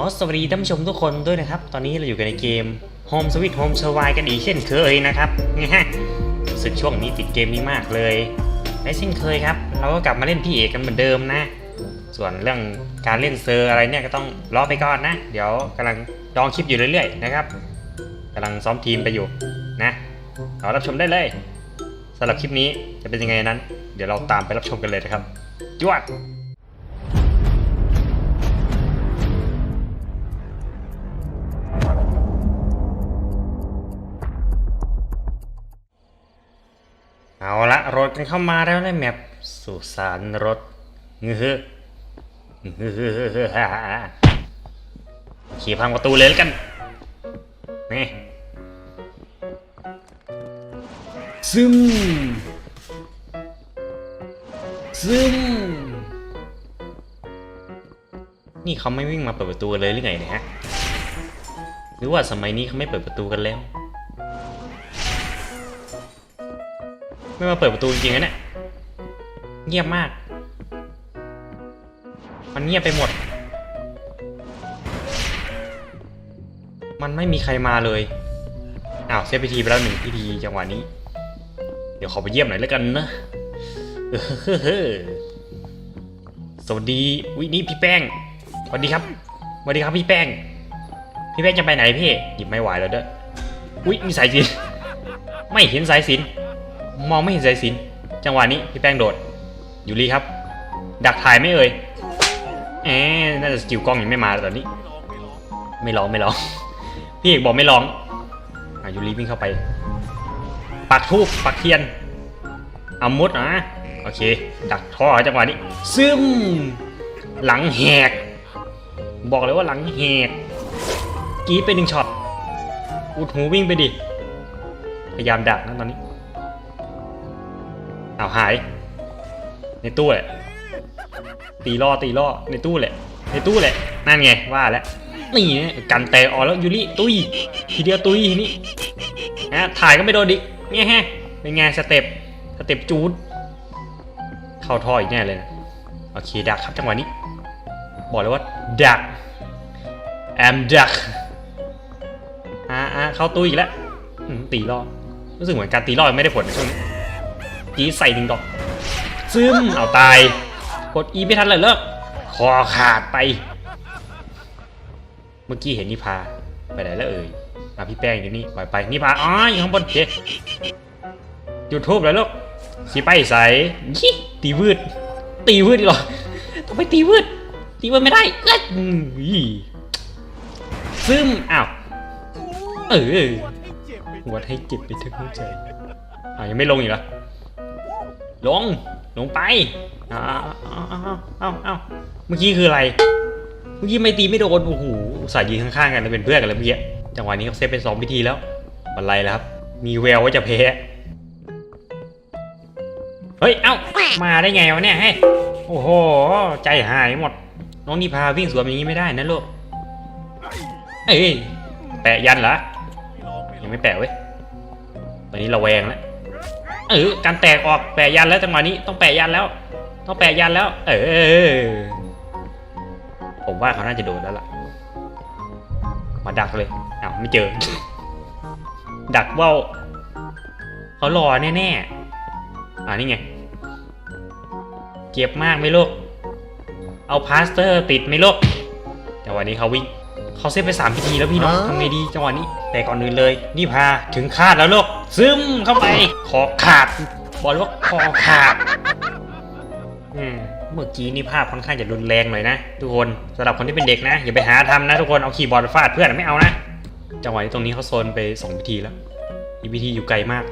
อสวัสดีท่านผู้ชมทุกคนด้วยนะครับ ตอนนี้เราอยู่กันในเกม Home Sweet Home Survive กันอีกเช่นเคยนะครับนะฮะสึกช่วงนี้ติดเกมนี้มากเลย และเช่นเคยครับ เราก็กลับมาเล่นพี่เอกกันเหมือนเดิมนะ ส่วนเรื่องการเล่นเซอร์อะไรเนี่ยก็ต้องรอไปก่อนนะ เดี๋ยวกำลังดองคลิปอยู่เรื่อยๆนะครับกำลังซ้อมทีมไปอยู่นะเรารับชมได้เลยสำหรับคลิปนี้จะเป็นยังไงนั้น เดี๋ยวเราตามไปรับชมกันเลยนะครับจวด กันเข้ามาแล้วในแมปสุสานรถเงือเงือขี่พังประตูเลยแล้วกัน นี่ ซึม ซึม นี่เขาไม่วิ่งมาเปิดประตูเลยหรือไงเนี่ยฮะ หรือว่าสมัยนี้เขาไม่เปิดประตูกันแล้ว ไม่มาเปิดประตูจริงๆนะเนี่ย เงียบมาก มันเงียบไปหมด มันไม่มีใครมาเลย อ้าวเซฟพิธีไปแล้วหนึ่งพิธีจังหวะนี้ เดี๋ยวขอไปเยี่ยมหน่อยแล้วกันนะเออสวัสดีวินี่พี่แป้ง สวัสดีครับ สวัสดีครับพี่แป้ง พี่แป้งจะไปไหนพี่ หยิบไม่ไหวแล้วเด้อ อุ้ยมีสายสิน ไม่เห็นสายสิน มองไม่เห็นสายสินจังหวะนี้พี่แป้งโดดอยู่รีครับ ดักถ่ายไม่เอ่ยแอบน่าจะสกิลกล้องยังไม่มาตอนนี้ ไม่ร้องไม่ร้อง พี่เอกบอกไม่ร้องอะยูรีวิ่งเข้าไป ปักทูบปักเทียนเอามุดนะโอเค ดักท่อจังหวะนี้ ซึมหลังแหก บอกเลยว่าหลังแหกกีไปหนึ่งช็อตอุดหูวิ่งไปดิ พยายามดักนะตอนนี้ อาหาย ในตู้แหละ ตีล่อตีล่อในตู้แหละ ในตู้แหละ นั่นไงว่าแล้วนี่กันแตกออกแล้วยูริตุยทีเดียวตุยทีนี้นะถ่ายก็ไม่โดนดิเนี่ยฮะเป็นไงสเต็ปสเต็ปจูดเข้าท่ออีกแน่เลยนะโอเคดักครับจังหวะนี้ บอกเลยว่าดักแอมดักอ่าอ่าเข้าตู้อีกแล้วตีล่อรู้สึกเหมือนการตีล่อไม่ได้ผลในช่วงนี้ จีดใส่หนึ่งดอกซึมเอาตาย กด E ไม่ทันเลยเลิกคอขาดไป เมื่อกี้เห็นนิพาไปไหนแล้วเอ่ยมาพี่แป้งอยู่นี่ปล่อยไปนิพาอ๋ออยู่ข้างบนเจ๊จุดทูบเลยลูกสีไปใส่ยี่ตีวืด ตีวืดอีกเหรอต้องไปตีวืด ตีวืดไม่ได้เอ้ยอืมอีซึมอ้าวเออวัดให้เจ็บไปทั้งหัวใจอ่ายังไม่ลงอีกเหรอ ลง ลงไปอ้าวอ้าวอ้าวอ้าเมื่อกี้คืออะไร เมื่อกี้ไม่ตีไม่โดนโอ้โหสายยืนข้างๆกันเป็นเพื่อนกันแล้วเมื่อกี้จังหวะนี้เขาเซฟเป็นสองพิธีแล้วบันไลแล้วครับ มีแววว่าจะแพ้เฮ้ย เอ้า มาได้ไงวะเนี่ยเฮ้ยโอ้โห ใจหายหมด น้องนิพาวิ่งสวนอย่างนี้ไม่ได้นะลูก เอ้ย แปะยันเหรอ ยังไม่แปะเว้ย ตอนนี้เระแวงแล้ว เออการแตกออกแปะยันแล้วจังหวะนี้ต้องแปะยันแล้ว ต้องแปะยันแล้ว เออ ผมว่าเขาน่าจะโดนแล้วล่ะ มาดักเลยอ้าวไม่เจอ ดักว่าวเขารอแน่ๆอ่านี่ไงเจ็บมากไหมลูกเอาพลาสเตอร์ติดไหมลูกจังหวะนี้เขาวิ่ง เขาเซฟไปสามพิธีแล้วพี่น้องทำไงดีจังหวะนี้ แต่ก่อนอื่นเลย นี่พาถึงคาดแล้วลูกซึมเข้าไปคอขาดบอกเลยว่าคอขาดอืมเมื่อกี้นี่ภาพค่อนข้างจะรุนแรงหน่อยนะทุกคนสำหรับคนที่เป็นเด็กนะอย่าไปหาทำนะทุกคนเอาคีย์บอร์ดฟาดเพื่อนไม่เอานะจังหวะนี้ตรงนี้เขาโซนไปสองพิธีแล้ว อีกพิธีอยู่ไกลมาก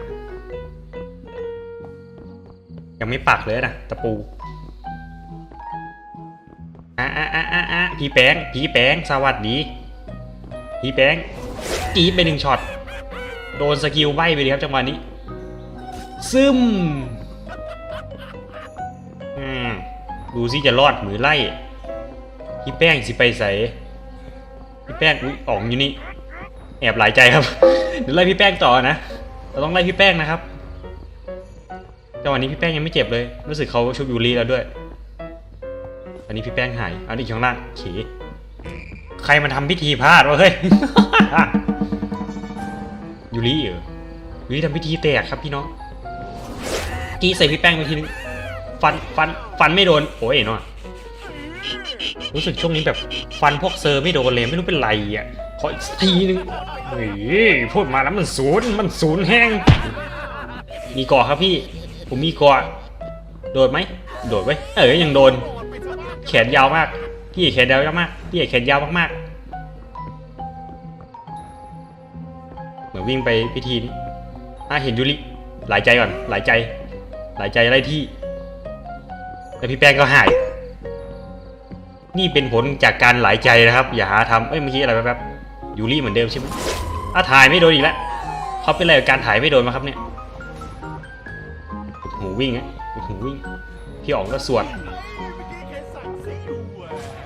ยังไม่ปักเลยนะตะปู อะอะอะอะอะพี่แป้งพี่แป้งสวัสดีพี่แป้งกรีดไปหนึ่งช็อตโดนสกิลใบไปเลยครับจังหวะนี้ ซึมอืมดูสิจะรอดหรือไล่พี่แป้งสิไปใส่พี่แป้งอุ้ยอ๋องอยู่นี่ แอบหลายใจครับ เดี๋ยวไล่พี่แป้งต่อนะ เราต้องไล่พี่แป้งนะครับจังหวะนี้พี่แป้งยังไม่เจ็บเลย รู้สึกเขาชุบยูรีแล้วด้วย อันนี้พี่แป้งหาย อันนี้อยู่ข้างล่างเขใครมันทำพิธีพลาดวะเฮ้ย ยูริเหรอยูริทำพิธีแตกครับพี่น้องกี้ใส่พี่แป้งไปทีนึง ฟัน ฟัน ฟันไม่โดน โอ้ยเนาะรู้สึกช่วงนี้แบบฟันพวกเซอร์ไม่โดนเลยไม่รู้เป็นไรอะ ขออีกทีนึงเฮ้ยพูดมาแล้วมันศูนย์มันศูนย์แห้ง มีเกาะครับพี่ ผมมีเกาะโดดไหม โดดไว้ เออยังโดน แขนยาวมาก พี่แขนยาวมากพี่แขนยาวมากๆ เหมือนวิ่งไปพิธีนี้อะเห็นยูริหลายใจก่อน หลายใจ หลายใจไล่ที่ แล้วพี่แป้งก็หาย นี่เป็นผลจากการหลายใจนะครับ อย่าหาทำเอ้ยเมื่อกี้อะไรแป๊บๆยูริเหมือนเดิมใช่ไหมอะถ่ายไม่โดนอีกแล้วเขาเป็นอะไรกับการถ่ายไม่โดนมาครับเนี่ยหูวิ่งอะหูวิ่ง พี่อ๋องก็สวด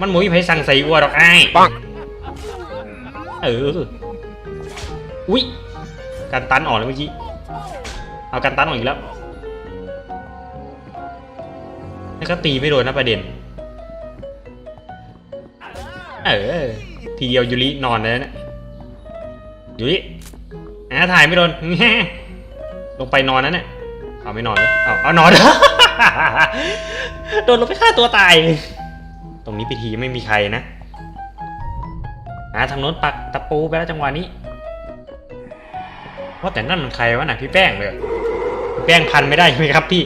มันหมุยไผสั่งใส่อัวดอกไอ้ายปังเออ อุ้ยการตันออกเลยเมื่อกี้ เอาการตันออกอีกแล้วแล้วก็ตีไม่โดนนะประเด็น เออ ทีเดียวยูรินอนเลยนะยูริอ่าถ่ายไม่โดน ลงไปนอนนั่นน่ะเอาไม่นอนเลยเอาเอานอน โดนลงไปฆ่าตัวตายตรง นี้พิธีไม่มีใครนะอ่าทางโน้นปักตะปูไปแล้วจังหวะนี้ว่าแต่นั่นมันใครวะน่ะพี่แป้งเลยพี่แป้งพันไม่ได้ใช่ไหมครับพี่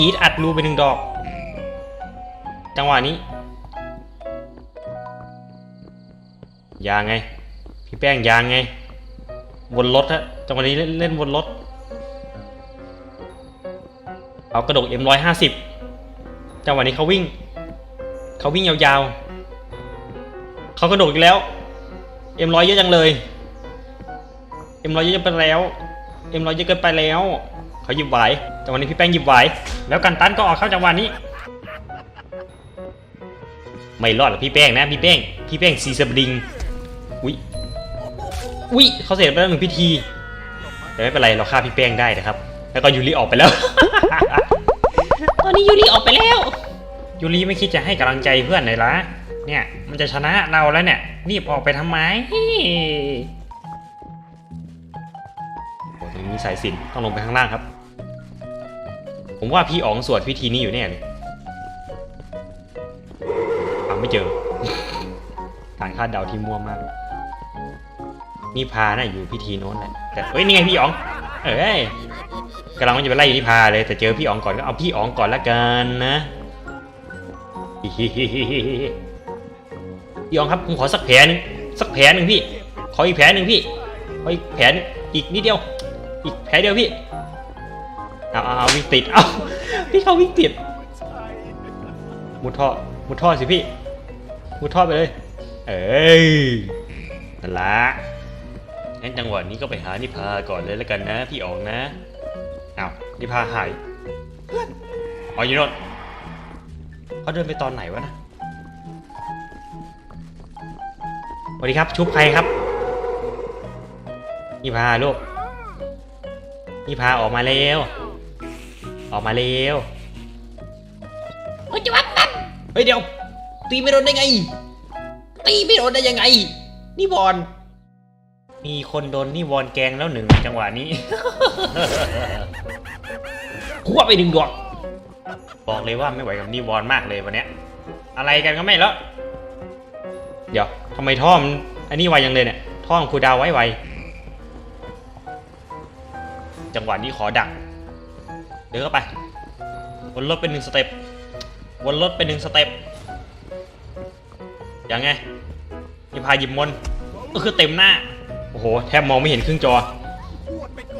ยีดอัดรูไปหนึ่งดอก จังหวะนี้ยางไง พี่แป้งยางไง วนรถฮะจังหวะนี้เล่นเล่นวนรถเอากระดก M150 จังหวะนี้เขาวิ่ง เขาวิ่งยาวๆ เขากระโดดอีกแล้ว เอ็มร้อยเยอะจังเลย เอ็มร้อยเยอะไปแล้ว เอ็มร้อยเยอะเกินไปแล้ว เขาหยิบไหวจังหวะนี้พี่แป้งหยิบไหวแล้วกันตันก็ออกเข้าจังหวะนี้ ไม่รอดหรอกพี่แป้งนะพี่แป้ง พี่แป้งซีสบดิง อุ้ยอุ้ยเขาเสร็จไปแล้วหนึ่งพิธี แต่ไม่เป็นไรเราฆ่าพี่แป้งได้นะครับ แล้วก็ยูริออกไปแล้ว ตอนนี้ยูริออกไปแล้ว ยูริไม่คิดจะให้กำลังใจเพื่อนเลยละเนี่ย มันจะชนะเราแล้วเนี่ย รีบออกไปทำไมโอ้ตรงนี้มีสายสินต้องลงไปข้างล่างครับ ผมว่าพี่อ๋องสวดพิธีนี้อยู่แน่เลยอ่าไม่เจอฐานคาดเดาที่มั่วมาก นี่พาน่ะอยู่พิธีโน้นแหละแต่เฮ้ยนี่ไงพี่อ๋อง เอ้ยกำลังว่าจะไปไล่อยู่ที่พาเลยแต่เจอพี่อ๋องก่อนก็เอาพี่อ๋องก่อนละกันนะ พี่อ๋องครับผมขอสักแผลหนึ่งสักแผลหนึ่งพี่ ขออีกแผลหนึ่งพี่ ขออีกแผลอีกนิดเดียว อีกแผลเดียวพี่เอาเอาเอาวิ่งติด เอาพี่เขาวิ่งติด มุดท่อ มุดท่อสิพี่ มุดท่อไปเลย เอ้ยนั่นละงั้นจังหวะนี้ก็ไปหานิพาก่อนเลยแล้วกันนะ พี่อ๋องนะ เอานิพาหาย เพื่อนอ๋ออยู่น่น เขาเดินไปตอนไหนวะนะสวัสดีครับ ชุบใครครับ นี่พาลูก นี่พาออกมาเร็ว ออกมาเร็วโอ้ยจะวัดตันเฮ้ยเดี๋ยว ตีไม่โดนได้ไง ตีไม่โดนได้ยังไง นี่บอลมีคนโดนนี่บอลแกงแล้วหนึ่งจังหวะนี้หัวไปหนึ่งดอก บอกเลยว่าไม่ไหวกับนี่บอลมากเลยวันเนี้ย อะไรกันก็ไม่แล้ว เดี๋ยวทำไมท่อมนอันนี้ไวยังเลยเนี่ยท่อมครูดาวไว้ไวจังหวะนี้ขอดัก เดินเข้าไป วนรถเป็นหนึ่งสเต็ป วนรถเป็นหนึ่งสเต็ปยังไงนี่พายิบมนก็คือเต็มหน้า โอ้โห แทบมองไม่เห็นครึ่งจอ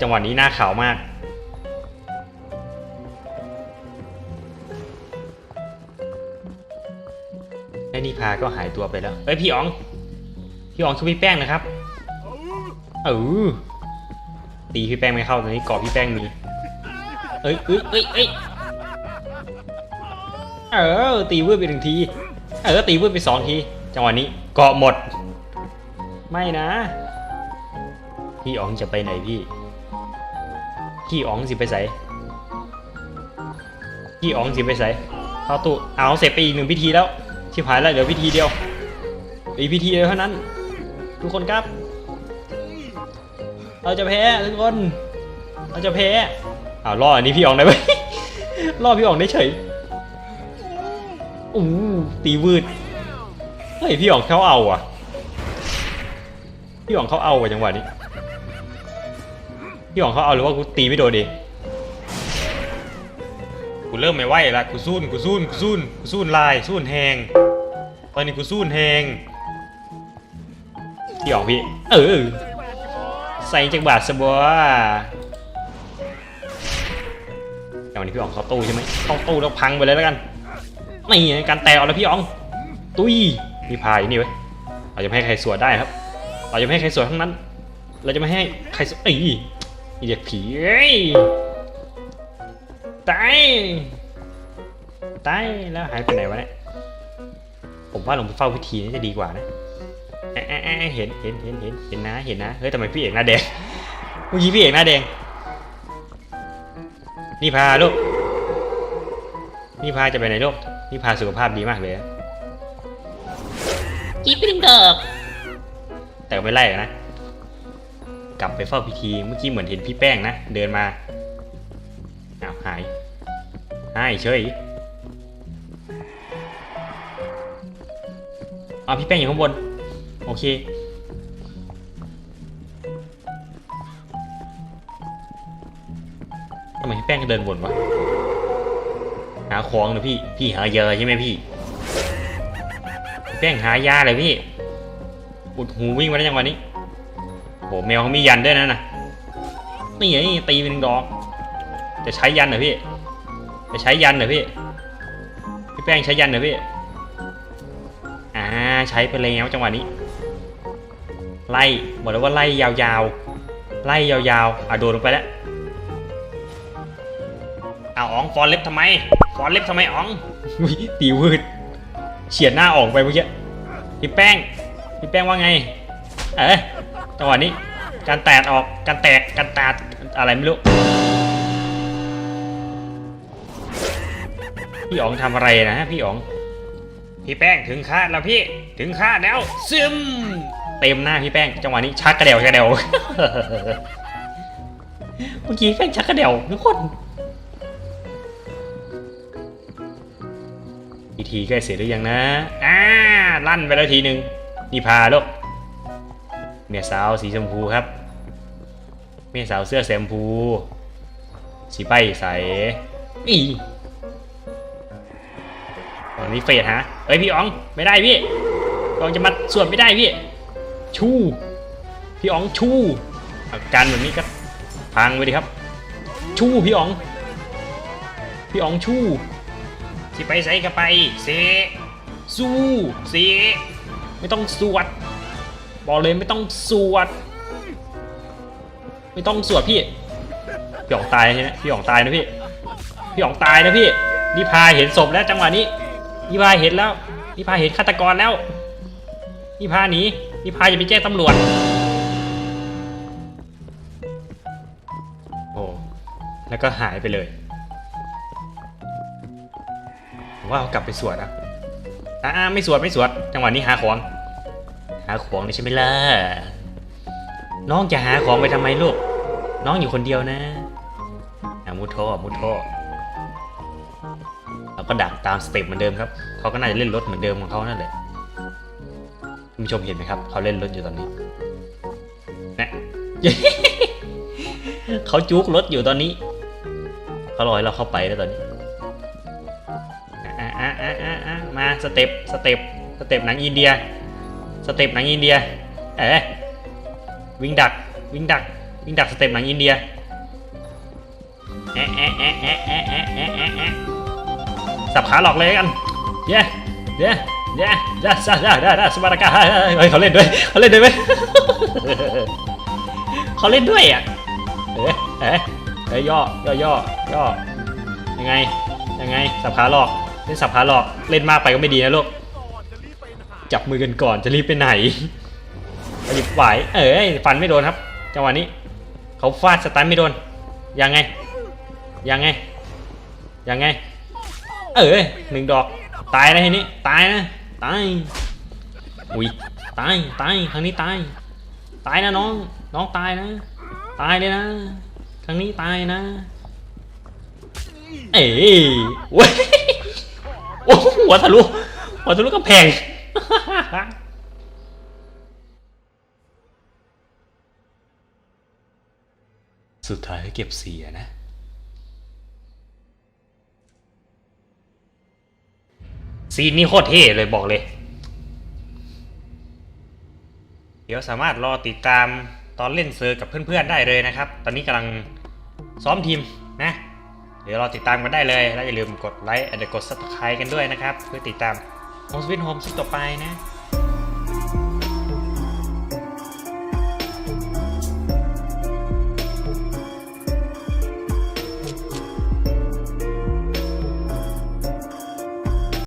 จังหวะนี้หน้าขาวมาก ไอ้นี่พาก็หายตัวไปแล้วเฮ้ยพี่อ๋องพี่อ๋องช่วยพี่แป้งนะครับเออตีพี่แป้งไม่เข้าตอนนี้เกาะพี่แป้งมีเอ้ยเอ้ยเอ้ยเอ้ยเออตีวืดไปหนึ่งทีเออตีวืดไปสองทีจังหวะนี้เกาะหมด ไม่นะ พี่อ๋องจะไปไหนพี่ พี่อ๋องสิไปใส่พี่อ๋องสิไปใส่เข้าตู้เอาเสร็จไปอีกหนึ่งพิธีแล้ว ชิบหายแล้วเหลือพิธีเดียว APT เดียวเท่านั้น ทุกคนครับ เราจะแพ้ทุกคน เราจะแพ้อ้าวรอดอันนี้พี่อองได้ไหมรอดพี่อองได้เฉยอู้ตีวืดเฮ้ยพี่อองเขาเอาอะพี่อองเขาเอาอะจังหวะนี้ พี่อองเขาเอาหรือว่ากูตีไม่โดนเองกูเริ่มไม่ไหวละกูสู้นกูสู้นกูสู้นกูสู้นลายสู้นแหง ตอนนี้กูสู้นแหงพี่อองพี่ เออ ใส่จักบาทสบัวแต่วันนี้พี่อ๋องเข้าตู้ใช่ไหมเข้าตู้แล้วพังไปเลยแล้วกันนี่ไงการแตะเอาแล้วพี่อ๋อง ตุ้ยมีพายนี่ไว้ยเราจะไม่ให้ใครสวดได้ครับ เราจะไม่ให้ใครสวดทั้งนั้น เราจะไม่ให้ใครสวดไอ้ยไอ้เด็กผีเอ้ยตายตายแล้วหายไปไหนวะเนี่ย ผมว่าลงไปเฝ้าพิธีนี่จะดีกว่านะเอ๊ะเอ๊ะเอ๊ะเห็นเห็นเห็นเห็นเห็นนะเห็นนะเฮ้ยทำไมพี่เอกหน้าแดงเมื่อกี้พี่เอกหน้าแดง นี่พาลูกนี่พาจะไปไหนลูกนี่พาสุขภาพดีมากเลยนะจีบไปหนึ่งเถิกแต่ก็ไม่ไล่กันนะกลับไปเฝ้าพิธีเมื่อกี้เหมือนเห็นพี่แป้งนะ เดินมาอ้าวหายหายเฉย อ้าพี่แป้งอยู่ข้างบน โอเค ทำไมพี่แป้งก็เดินวนวะ หาของนะพี่ พี่หายาใช่ไหมพี่ พี่แป้งหายาเลยพี่ อุดหูวิ่งมาได้ยังวันนี้โหแมวเขามียันด้วยนะน่ะ นี่ไงตีเป็นหนึ่งดอก จะใช้ยันเหรอพี่ จะใช้ยันเหรอพี่ พี่แป้งใช้ยันเหรอพี่ ใช้ไปแล้วจังหวะนี้ ไล่บอกแล้วว่าไล่ยาวๆ ไล่ยาวๆ อะโดนลงไปแล้วเอาอ๋องฟอนเล็บทำไม ฟอนเล็บทำไมอ๋องตีวืดเฉียดหน้าออกไปเมื่อกี้พี่แป้งพี่แป้งว่าไง เอ๊ะจังหวะนี้ การแตกออก การแตก การแตกอะไรไม่รู้พี่อ๋องทำอะไรนะพี่อ๋อง พี่แป้งถึงคาดแล้วพี่ถึงคาดแล้วซึมเต็มหน้าพี่แป้งจังหวะนี้ชักกระเดวชักกระเดวเมื่อกี้แป้งชักกระเดวทุกคนอีทีใกล้เสร็จหรือยังนะอ่าลั่นไปแล้วทีหนึ่งนี่พาลูกเมียสาวสีชมพูครับ เมียสาวเสื้อแซมพูสีใบใสอี ตอนนี้เฟดฮะเฮ้ยพี่อ๋องไม่ได้พี่พี่อ๋องจะมาสวดไม่ได้พี่ชูพี่อ๋องชูอาการแบบนี้ก็พังไปดิครับ ชูพี่อ๋อง พี่อ๋องชูสิไปใส่ก็ไปเสสู้เสไม่ต้องสวด บอกเลยไม่ต้องสวด ไม่ต้องสวดพี่พี่อ๋องตายใช่ไหมพี่อ๋องตายนะพี่พี่อ๋องตายนะพี่นิพาเห็นศพแล้วจังหวะนี้ นิพาเห็นแล้วนิพาเห็นฆาตกรแล้วนิพาหนีนิพาจะไปแจ้งตำรวจโอ้แล้วก็หายไปเลยผมว่าเขากลับไปสวดนะอ่าไม่สวดไม่สวดจังหวะนี้หาของ หาของเลยใช่ไหมล่ะน้องจะหาของไปทำไมลูกน้องอยู่คนเดียวนะอะมุดท่อมุดท่อ ก็ดักตามสเต็ปเหมือนเดิมครับเขาก็น่าจะเล่นรถเหมือนเดิมของเขานั่นแหละคุณชมเห็นไหมครับเขาเล่นรถอยู่ตอนนี้นะเขาจุกรถอยู่ตอนนี้เขาลอยเราเข้าไปแล้วตอนนี้มาสเต็ปสเต็ปสเต็ปหนังอินเดีย สเต็ปหนังอินเดียเอ๋วิ่งดักวิ่งดักวิ่งดักสเต็ปหนังอินเดียเอะเอะเอะเอะเอะเอะเอะ สับขาหลอกเลยกันเย้เย้เย้ได้ได้ได้ได้สบาร์กาเฮ้ยเขาเล่นด้วยเขาเล่นด้วยไหมเขาเล่นด้วยอะเอ๊ะเอ๊ะเอ้ยย่อย่อย่อย่อยังไงยังไงสับขาหลอกเล่นสับขาหลอกเล่นมากไปก็ไม่ดีนะลูกจับมือกันก่อนจะรีบไปไหนหยิบไหวเอ้ยฟันไม่โดนครับจังหวะนี้เขาฟาดสตันไม่โดนยังไงยังไงยังไง เอ้ยหนึ่งดอก ตายนะทีนี้ ตายนะ ตาย อุ้ย ตาย ตาย ครั้งนี้ตาย ตายนะน้อง น้องตายนะ ตายเลยนะ ครั้งนี้ตายนะ เอ้ยเว้ยโอ้โหหัวทะลุ หัวทะลุกำแพงสุดท้ายเก็บเสียนะ ซีนนี้โคตรเท่เลยบอกเลย เดี๋ยวสามารถรอติดตามตอนเล่นเซอร์กับเพื่อนๆได้เลยนะครับ ตอนนี้กำลังซ้อมทีมนะ เดี๋ยวรอติดตามกันได้เลย และอย่าลืมกดไลค์และกด subscribe กันด้วยนะครับ เพื่อติดตามโฮมสวิตโฮมคลิปต่อไปนะ